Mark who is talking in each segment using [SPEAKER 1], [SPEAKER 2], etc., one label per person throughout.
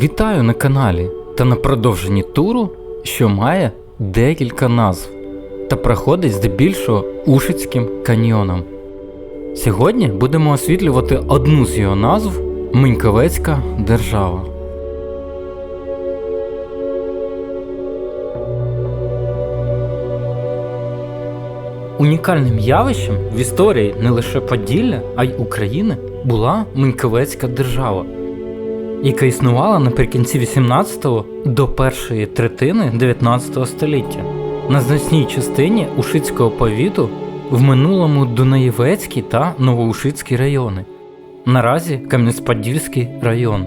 [SPEAKER 1] Вітаю на каналі та на продовженні туру, що має декілька назв та проходить здебільшого Ушицьким каньйоном. Сьогодні будемо освітлювати одну з його назв Миньковецька держава. Унікальним явищем в історії не лише Поділля, а й України була Миньковецька держава, яка існувала наприкінці 18-го до першої третини 19 століття на значній частині Ушицького повіту в минулому Дунаєвецький та Новоушицький райони, наразі Кам'янець-Подільський район.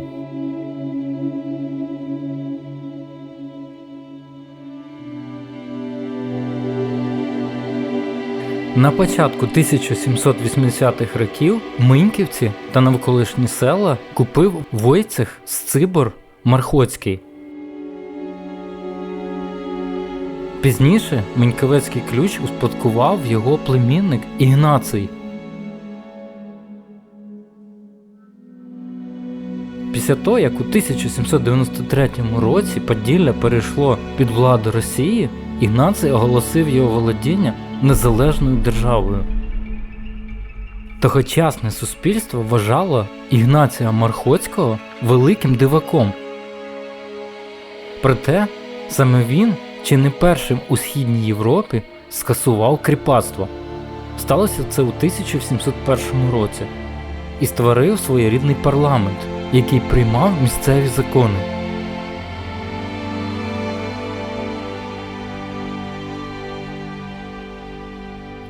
[SPEAKER 1] На початку 1780-х років Миньківці та навколишні села купив Войцех Сцибор Мархоцький. Пізніше Миньковецький ключ успадкував його племінник Ігнаций. Після того, як у 1793 році Поділля перейшло під владу Росії, Ігнаций оголосив його володіння незалежною державою. Тогочасне суспільство вважало Ігнація Мархоцького великим диваком. Проте саме він, чи не першим у Східній Європі, скасував кріпацтво. Сталося це у 1701 році і створив своєрідний парламент, який приймав місцеві закони.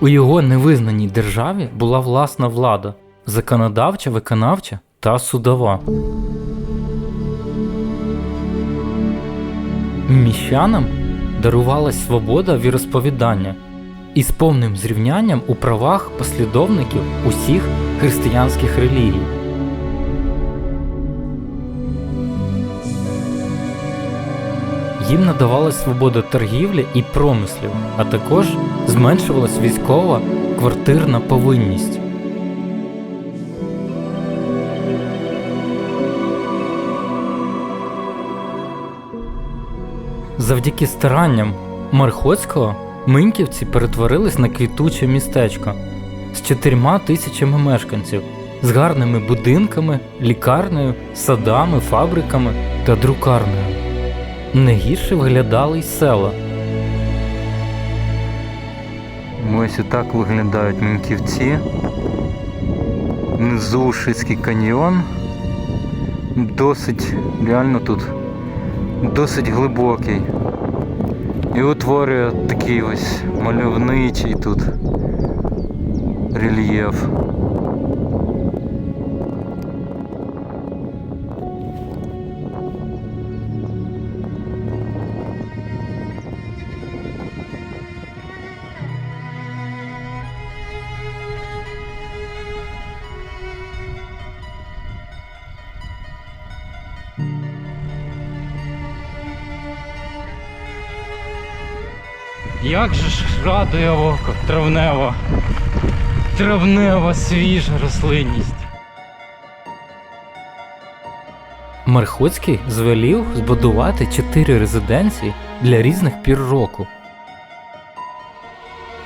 [SPEAKER 1] У його невизнаній державі була власна влада законодавча, виконавча та судова. Міщанам дарувалась свобода віросповідання із повним зрівнянням у правах послідовників усіх християнських релігій. Їм надавалась свобода торгівлі і промислів, а також зменшувалась військова квартирна повинність. Завдяки старанням Мархоцького Миньківці перетворились на квітуче містечко з чотирма тисячами мешканців, з гарними будинками, лікарнею, садами, фабриками та друкарнею. Не гірше виглядали й села. Ось і так виглядають Мінківці. Внизу Ушицький каньйон. Досить, реально тут досить глибокий. І утворює такий ось мальовничий тут рельєф. Як же ж радує око травнева, травнева свіжа рослинність. Мархоцький звелів збудувати чотири резиденції для різних пір року.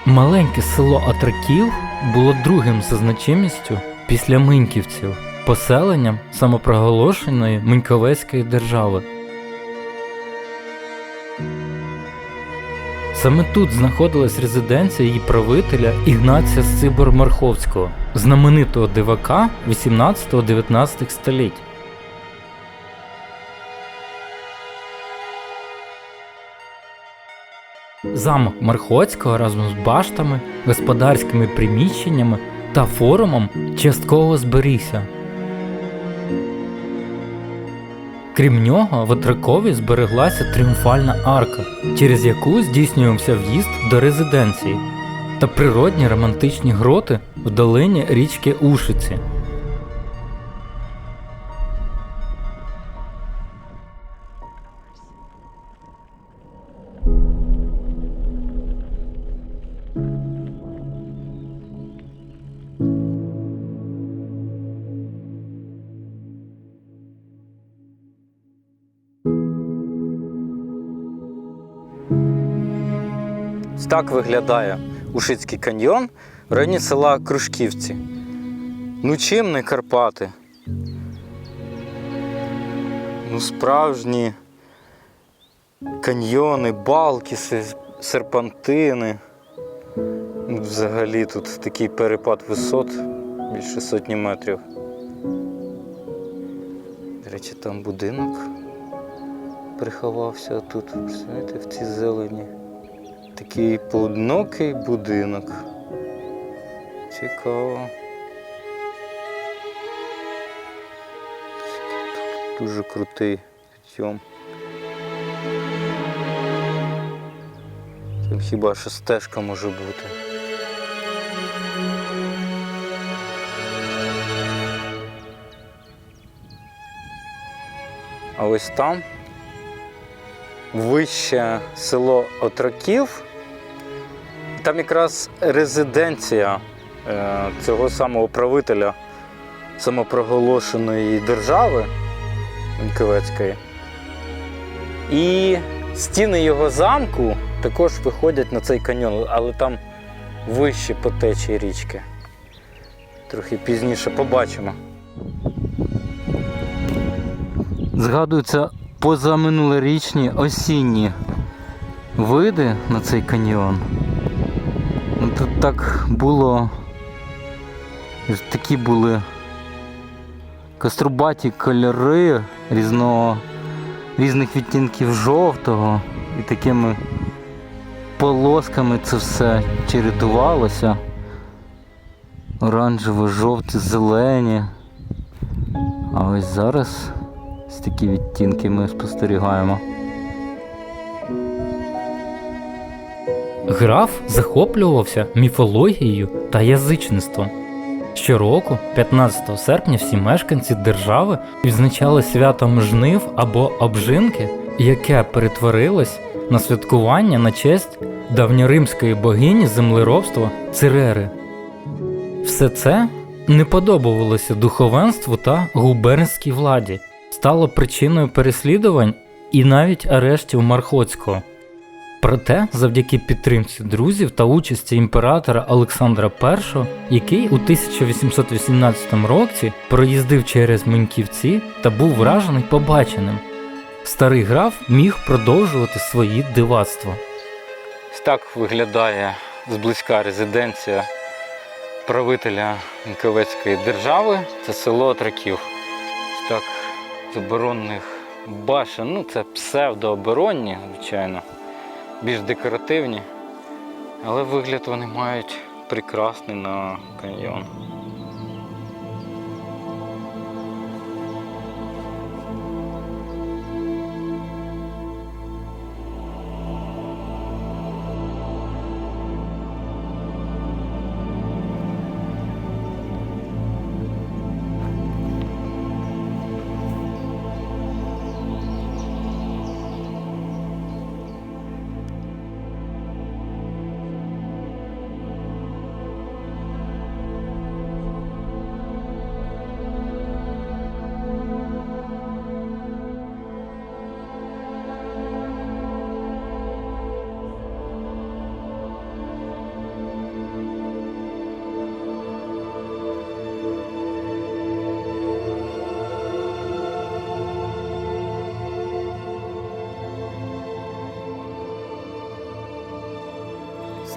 [SPEAKER 1] Маленьке село Атраків було другим за значимістю після Миньківців, поселенням самопроголошеної Миньковецької держави. Саме тут знаходилась резиденція її правителя Ігнація Сибор Марховського, знаменитого дивака 18-19 століть. Замок Мархоцького разом з баштами, господарськими приміщеннями та форумом частково зберігся. Крім нього, в Отракові збереглася тріумфальна арка, через яку здійснювався в'їзд до резиденції та природні романтичні гроти в долині річки Ушиці. Так виглядає Ушицький каньйон в районі села Кружківці. Ну чим не Карпати? Ну, справжні каньйони, балки, серпантини. Ну, Взагалі тут такий перепад висот більше сотні метрів. До речі, там будинок приховався тут, знаєте, в цій зелені. Такий поодинокий будинок. Цікаво. Дуже крутий підйом. Там хіба що стежка може бути. А ось там вище село Отроків. Там якраз резиденція е, цього самого правителя самопроголошеної держави Вінковецької. І стіни його замку також виходять на цей каньйон, але там вище по течії річки. Трохи пізніше побачимо. Згадуються позаминулорічні осінні види на цей каньйон. Ну, Тут так було. Такі були кострубаті кольори різного, різних відтінків жовтого і такими полосками це все чередувалося. Оранжево, жовті, зелені. А ось зараз ось такі відтінки ми спостерігаємо. Граф захоплювався міфологією та язичництвом. Щороку, 15 серпня, всі мешканці держави відзначали святом жнив або обжинки, яке перетворилось на святкування на честь давньоримської богині землеробства Цирери. Все це не подобалося духовенству та губернській владі, стало причиною переслідувань і навіть арештів Мархоцького. Проте, завдяки підтримці друзів та участі імператора Олександра І, який у 1818 році проїздив через Миньківці та був вражений побаченим, старий граф міг продовжувати свої дивацтва. Так виглядає зблизька резиденція правителя Мінковецької держави. Це село Траків. Так оборонних башен. Ну, це псевдооборонні, звичайно більш декоративні, але вигляд вони мають прекрасний на каньйон.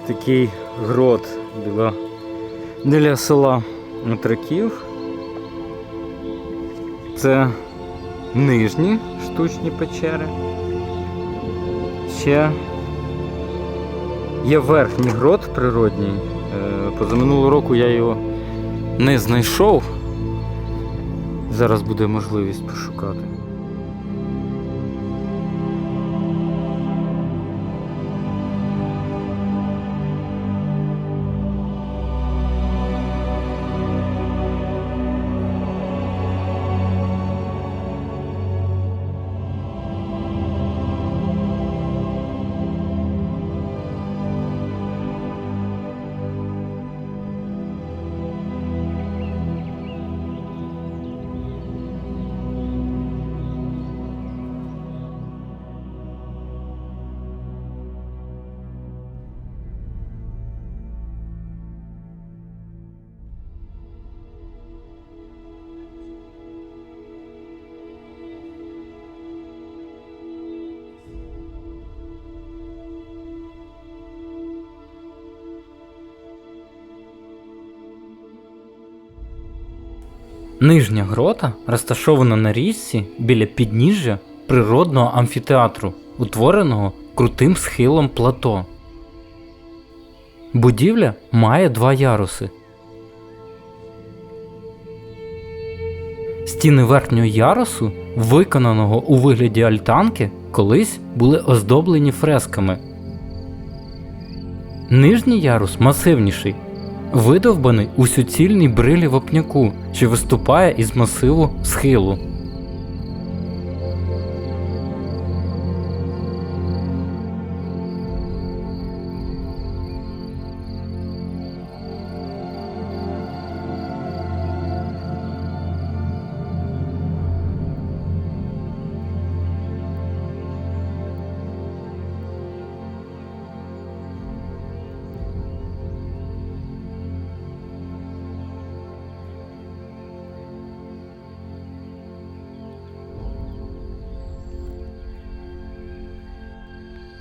[SPEAKER 1] Такий грот біля, біля села Матраків. Це нижні штучні печери. Ще є верхній грот природній. Е, Позаминулого року я його не знайшов. Зараз буде можливість пошукати. Нижня грота розташована на річці біля підніжжя природного амфітеатру, утвореного крутим схилом плато. Будівля має два яруси. Стіни верхнього ярусу, виконаного у вигляді альтанки, колись були оздоблені фресками. Нижній ярус масивніший, видовбаний у суцільній брилі вапняку, що виступає із масиву схилу.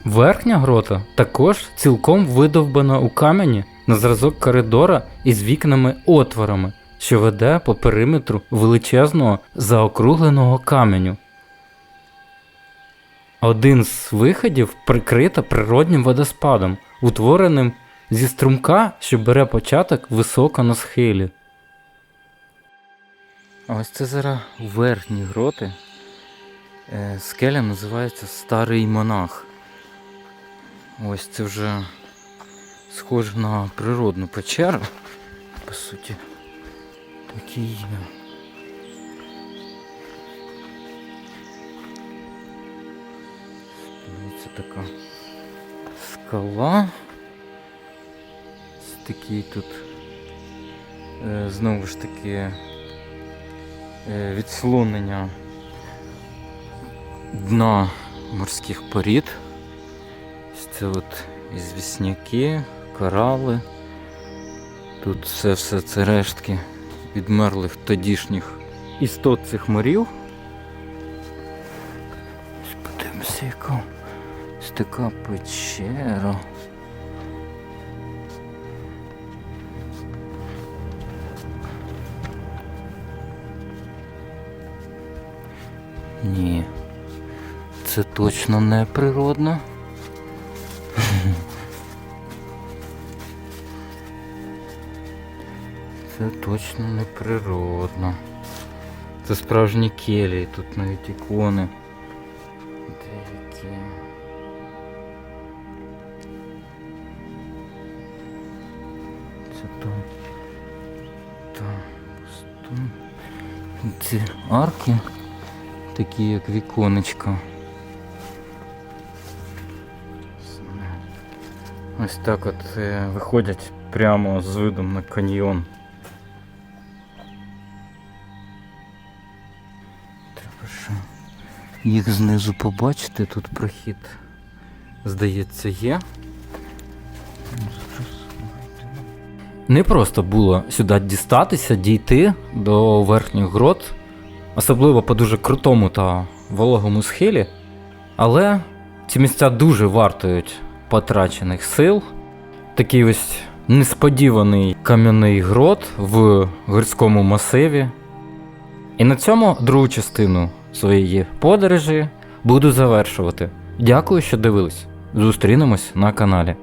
[SPEAKER 1] Верхня грота також цілком видовбана у камені на зразок коридора із вікнами-отворами, що веде по периметру величезного заокругленого каменю. Один з виходів прикрита природнім водоспадом, утвореним зі струмка, що бере початок високо на схилі. Ось це зараз верхні гроти. Е, Скеля називається Старий Монах. Ось це вже схоже на природну печеру. По суті, такі. Це така скала. Ось такий тут е, знову ж таки е, відслонення дна морських порід. Це от ізвісняки, корали. Тут все все це рештки відмерлих тодішніх істот цих морів. Подивимося, яка ось така печера. Ні, це точно не природно. Це точно не природно. Це справжні келії, тут навіть ікони. Деякі. Це там. Ці арки, такі як віконечка. Ось так от е, виходять прямо з видом на каньйон. Їх знизу побачити, тут прохід, здається, є. Не просто було сюди дістатися, дійти до верхніх грот, особливо по дуже крутому та вологому схилі. Але ці місця дуже вартують потрачених сил. Такий ось несподіваний кам'яний грот в гірському масиві. І на цьому другу частину своєї подорожі буду завершувати. Дякую, що дивились. Зустрінемось на каналі.